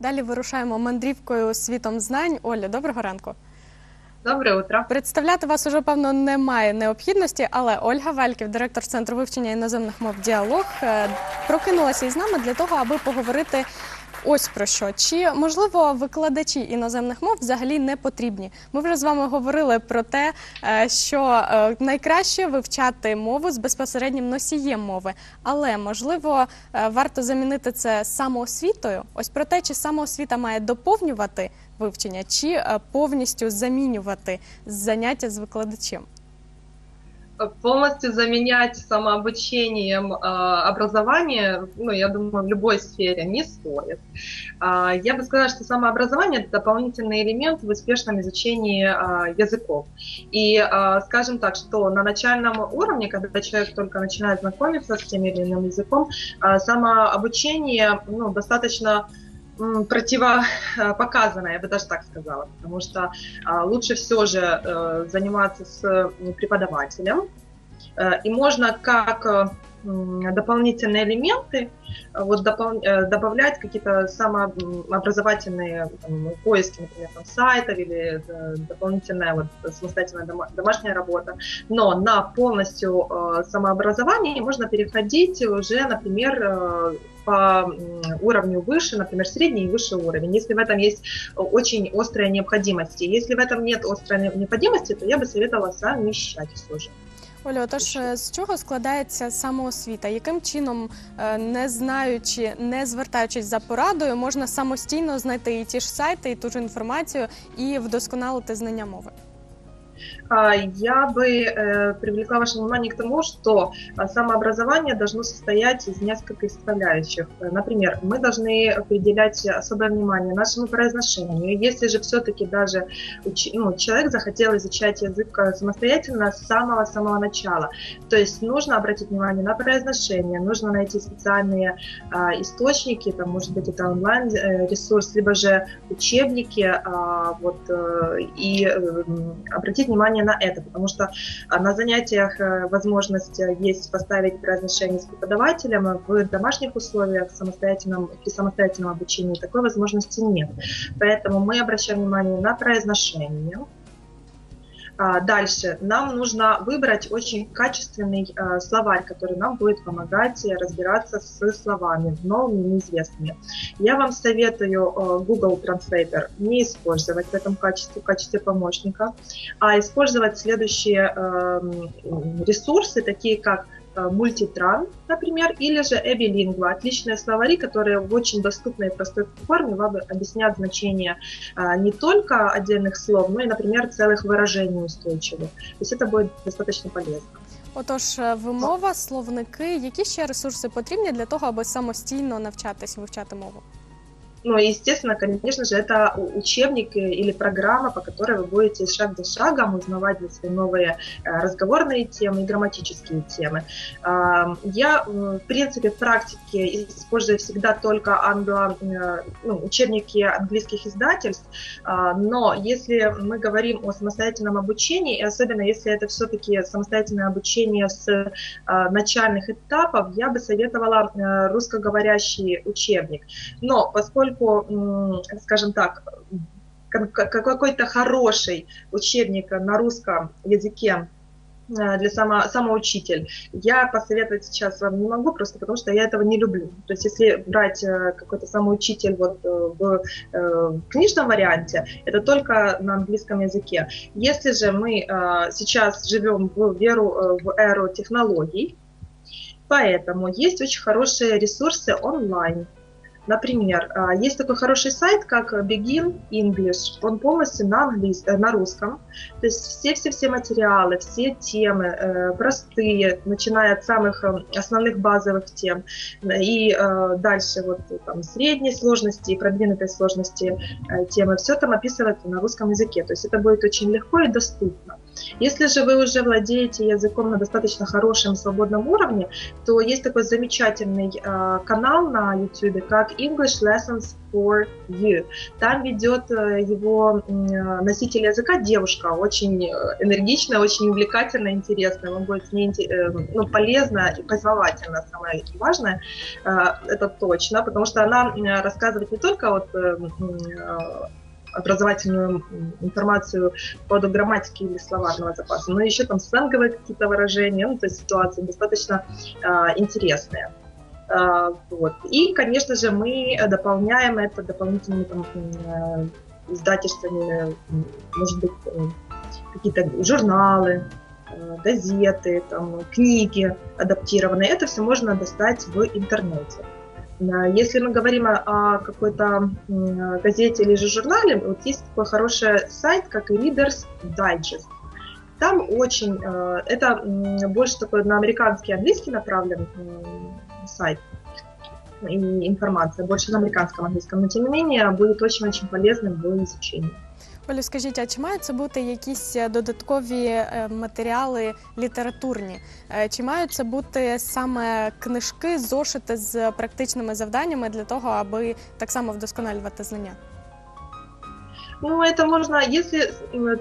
Далі вирушаємо мандрівкою світом знань. Оля, доброго ранку. Доброе утро. Представляти вас уже певно немає необхідності, але Ольга Вальків, директор центру вивчення іноземних мов діалог, е, прокинулася із нами для того, аби поговорити. Ось про що чи можливо викладачі іноземних мов взагалі не потрібні? Ми вже з вами говорили про те, е, що е, найкраще вивчати мову з безпосереднім носієм мови, але можливо е, варто замінити це самоосвітою. Ось про те, чи самоосвіта має доповнювати вивчення, чи повністю замінювати заняття з викладачем. Полностью заменять самообучением э, образование, ну, я думаю, в любой сфере не стоит. А, я бы сказала, что самообразование – это дополнительный элемент в успешном изучении а, языков. И, а, скажем так, что на начальном уровне, когда человек только начинает знакомиться с тем или иным языком, а, самообучение ну, достаточно м, противопоказано, я бы даже так сказала, потому что а, лучше все же э, заниматься с преподавателем, Э, и можно как э, дополнительные элементы э, вот допол- э, добавлять какие-то самообразовательные там, поиски, например, там, сайтов или э, дополнительная вот, самостоятельная дома- домашняя работа. Но на полностью э, самообразование можно переходить уже, например, э, по уровню выше, например, средний и высший уровень, если в этом есть очень острая необходимость. Если в этом нет острой не- необходимости, то я бы советовала совмещать все же. Олю, отож, е, з чого складається самоосвіта? Яким чином, е, не знаючи, не звертаючись за порадою, можна самостійно знайти і ті ж сайти, і ту ж інформацію, і вдосконалити знання мови? А, Я бы э, привлекла ваше внимание к тому, что а, самообразование должно состоять из нескольких составляющих. Э, Например, мы должны определять особое внимание нашему произношению. Если же все-таки даже ну, человек захотел изучать язык э, самостоятельно с самого-самого начала, то есть нужно обратить внимание на произношение, нужно найти специальные а, источники, там, может быть, это онлайн-ресурс, либо же учебники, вот, э, и э, обратить внимание на это, потому что а, на занятиях э, возможность э, есть поставить произношение с преподавателем, а в домашних условиях самостоятельном, при самостоятельном обучении такой возможности нет. Поэтому мы обращаем внимание на произношение. А, Дальше нам нужно выбрать очень качественный э, словарь, который нам будет помогать разбираться с словами, новыми неизвестными. Я вам советую э, Google Translator не использовать в этом качестве, в качестве помощника, а использовать следующие эм, ресурсы, такие как э, Multitran, например, или же Эбилингва. Отличные словари, которые в очень доступной и простой форме вам объяснят значение а, не только отдельных слов, но и, например, целых выражений устойчивых. То есть это будет достаточно полезно. Отож, е, вимова, словники, які ще ресурси потрібні для того, аби самостійно навчатись вивчати мову? Ну, естественно, конечно же, это учебник э, или программа, по которой вы будете шаг за шагом узнавать для себя новые э, разговорные темы и грамматические темы. Я, м, в принципе, в практике использую всегда только англо, э, ну, учебники английских издательств, а, но если мы говорим о самостоятельном обучении, и особенно если это все-таки самостоятельное обучение с э, начальных этапов, я бы советовала э, русскоговорящий учебник. Но поскольку, м, скажем так, какой-то хороший учебник на русском языке э, для само, самоучитель, я посоветовать сейчас вам не могу, просто потому что я этого не люблю. То есть если брать э, какой-то самоучитель вот э, в книжном варианте, это только на английском языке. Если же мы сейчас живем в, веру, в эру технологий, поэтому есть очень хорошие ресурсы онлайн. Например, а, есть такой хороший сайт, как Begin English. Он полностью на, английс- э, на русском. То есть все-все-все материалы, все темы э, простые, начиная от самых э, основных базовых тем и дальше вот там средней сложности и продвинутой сложности темы. Все там описывается на русском языке. То есть это будет очень легко и доступно. Если же вы уже владеете языком на достаточно хорошем свободном уровне, то есть такой замечательный э, канал на YouTube, как English Lessons for You. Там ведет э, его э, носитель языка девушка, очень э, энергичная, очень увлекательная, интересная. Вам будет э, ну, полезно и познавательно, самое важное, это точно, потому что она рассказывает не только вот образовательную информацию по поводу грамматики или словарного запаса, но еще там сленговые какие-то выражения, ну, то есть ситуации достаточно э, интересные. Э, вот. И, конечно же, мы дополняем это дополнительными там, э, издательствами, может быть, э, какие-то журналы, э, газеты, там, книги адаптированные. Это все можно достать в интернете. Если мы говорим о какой-то газете или же журнале, вот есть такой хороший сайт, как Reader's Digest. Там очень, э, это больше такой на американский английский направлен сайт и информация, больше на американском английском, но тем не менее будет очень-очень полезным в изучении. Олю, скажіть, а чи мають це бути якісь е, додаткові е, матеріали літературні? Е, чи мають це бути саме книжки, зошити з практичними завданнями для того, аби так само вдосконалювати знання? Ну, это можно, если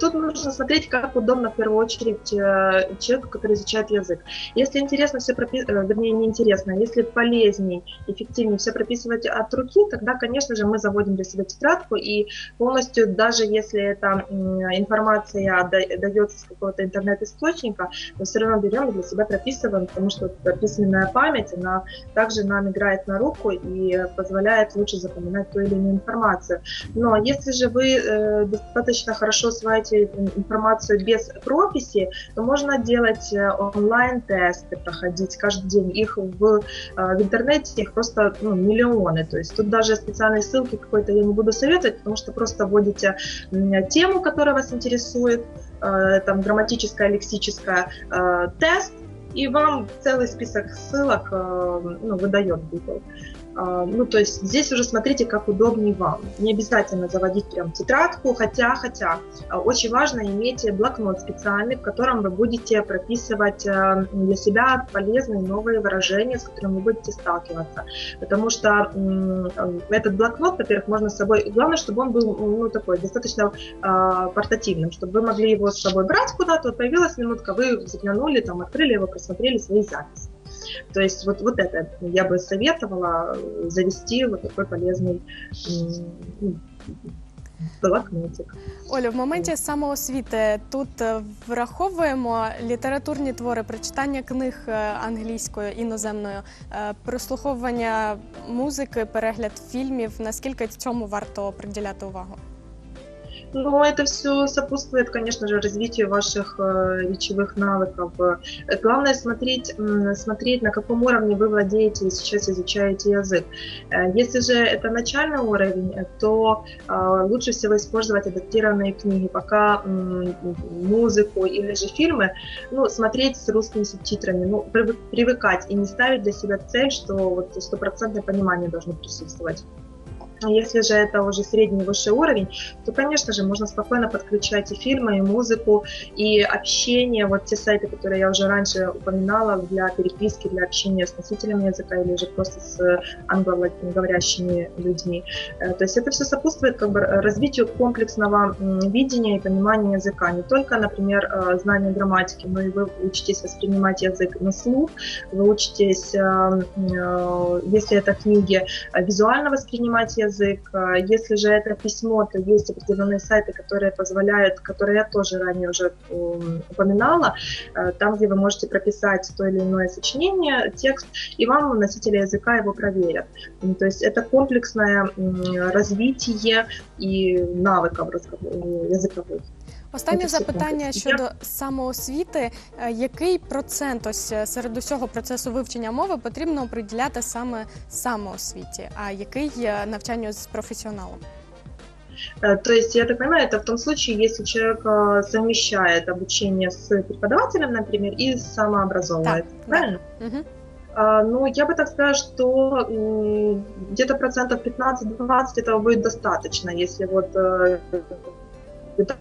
тут нужно смотреть, как удобно в первую очередь э, человеку, который изучает язык. Если интересно все прописывать, э, вернее, не интересно, если полезнее, эффективнее все прописывать от руки, тогда, конечно же, мы заводим для себя тетрадку и полностью, даже если эта информация дается с какого-то интернет-источника, мы все равно берем и для себя прописываем, потому что письменная память, она также нам играет на руку и позволяет лучше запоминать ту или иную информацию. Но если же вы Э, достаточно хорошо осваиваете информацию без прописи, то можно делать э, онлайн-тесты, проходить каждый день. Их в, э, в интернете их просто ну, миллионы. То есть тут даже специальные ссылки какой-то я не буду советовать, потому что просто вводите тему, которая вас интересует, там грамматическая, лексическая, тест, и вам целый список ссылок ну, выдает Google. А, ну, то есть здесь уже смотрите, как удобнее вам. Не обязательно заводить прям тетрадку, хотя, хотя а, очень важно иметь блокнот специальный, в котором вы будете прописывать а, для себя полезные новые выражения, с которыми вы будете сталкиваться. Потому что этот блокнот, во-первых, можно с собой... Главное, чтобы он был ну, такой достаточно портативным, чтобы вы могли его с собой брать куда-то, вот появилась минутка, вы заглянули, там, открыли его, просмотрели свои записи. То есть вот, вот это я бы советовала завести вот такой полезный блокнотик. Оля, в моменті самоосвіти тут е, враховуємо літературні твори, прочитання книг е, англійською іноземною, е, прослуховування музики, перегляд фільмів. Наскільки цьому варто приділяти увагу? Но это все сопутствует, конечно же, развитию ваших э, речевых навыков. Главное смотреть, смотреть, на каком уровне вы владеете и сейчас изучаете язык. Э, если же это начальный уровень, то э, лучше всего использовать адаптированные книги, пока музыку или же фильмы ну, смотреть с русскими субтитрами, ну, привыкать и не ставить для себя цель, что вот стопроцентное понимание должно присутствовать. А если же это уже средний высший уровень, то, конечно же, можно спокойно подключать и фильмы, и музыку, и общение, вот те сайты, которые я уже раньше упоминала, для переписки, для общения с носителями языка или же просто с англоговорящими людьми. Э, то есть это все сопутствует как бы развитию комплексного видения и понимания языка. Не только, например, э, знание грамматики, но и вы учитесь воспринимать язык на слух, вы учитесь, э, если это книги, визуально воспринимать язык, язык. А если же это письмо, то есть определенные сайты, которые позволяют, которые я тоже ранее уже упоминала, э, там, где вы можете прописать то или иное сочинение, текст, и вам носители языка его проверят. То есть это комплексное развитие и навыков языковых. Останнє запитання щодо самоосвіти. Е, який процент ось е, серед усього процесу вивчення мови потрібно приділяти саме самоосвіті, а який навчанню З професіоналом? Е, то есть, я так понимаю, это в том случае, если человек совмещает обучение с преподавателем, например, и самообразовывает. Так, правильно? Да. Угу. Ну, я бы так сказала, что где-то процентов 15-20 этого будет достаточно, если вот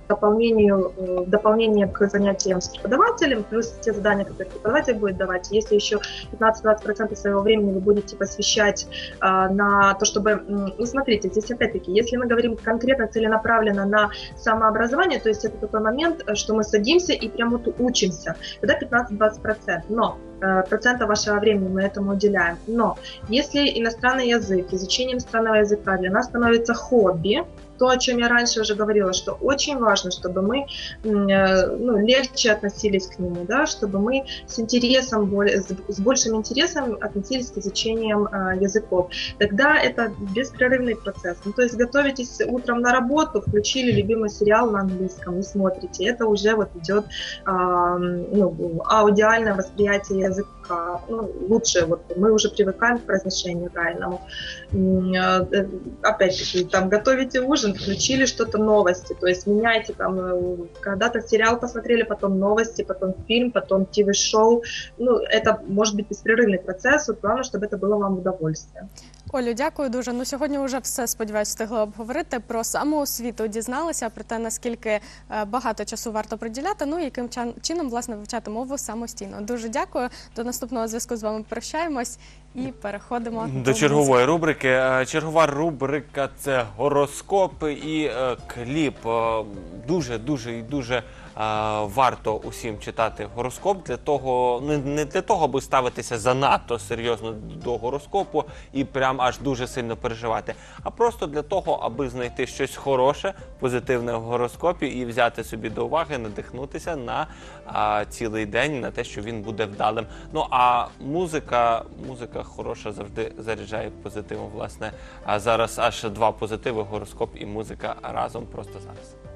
дополнению, э, дополнение к занятиям с преподавателем, плюс те задания, которые преподаватель будет давать. Если еще 15-20% своего времени вы будете посвящать а, на то, чтобы... Ну, смотрите, здесь опять-таки, если мы говорим конкретно целенаправленно на самообразование, то есть это такой момент, что мы садимся и прям вот учимся, тогда 15-20%. Но э, процента вашего времени мы этому уделяем. Но если иностранный язык, изучение иностранного языка для нас становится хобби, то, о чем я раньше уже говорила, что очень важно, чтобы мы э, ну, легче относились к нему, да, чтобы мы с интересом, с, большим интересом относились к изучениям э, языков. Тогда это беспрерывный процесс. Ну, то есть готовитесь утром на работу, включили любимый сериал на английском и смотрите. Это уже вот идет а, ну, аудиальное восприятие языка. Ну, лучше, вот мы уже привыкаем к произношению правильному. М, э, Опять-таки, там готовите ужин, включили что-то новости, то есть меняйте там, э, когда-то сериал посмотрели, потом новости, потом фильм, потом ТВ-шоу. Ну, это может быть беспрерывный процесс, вот главное, чтобы это было вам удовольствие. Олю, дякую дуже. Ну сьогодні вже все сподіваюся, встигли обговорити про самоосвіту. Дізналися про те, наскільки е, багато часу варто приділяти. Ну і яким чином власне вивчати мову самостійно. Дуже дякую. До наступного зв'язку з вами прощаємось і переходимо До чергової рубрики. Е, Чергова рубрика це гороскопи і е, кліп. Дуже, дуже і дуже варто усім читати гороскоп для того, не, для того, аби ставитися занадто серйозно до гороскопу і прям аж дуже сильно переживати, а просто для того, аби знайти щось хороше, позитивне в гороскопі і взяти собі до уваги, надихнутися на а, цілий день, на те, що він буде вдалим. Ну а музика, музика хороша завжди заряджає позитивом. Власне, а зараз аж два позитиви: гороскоп і музика разом просто зараз.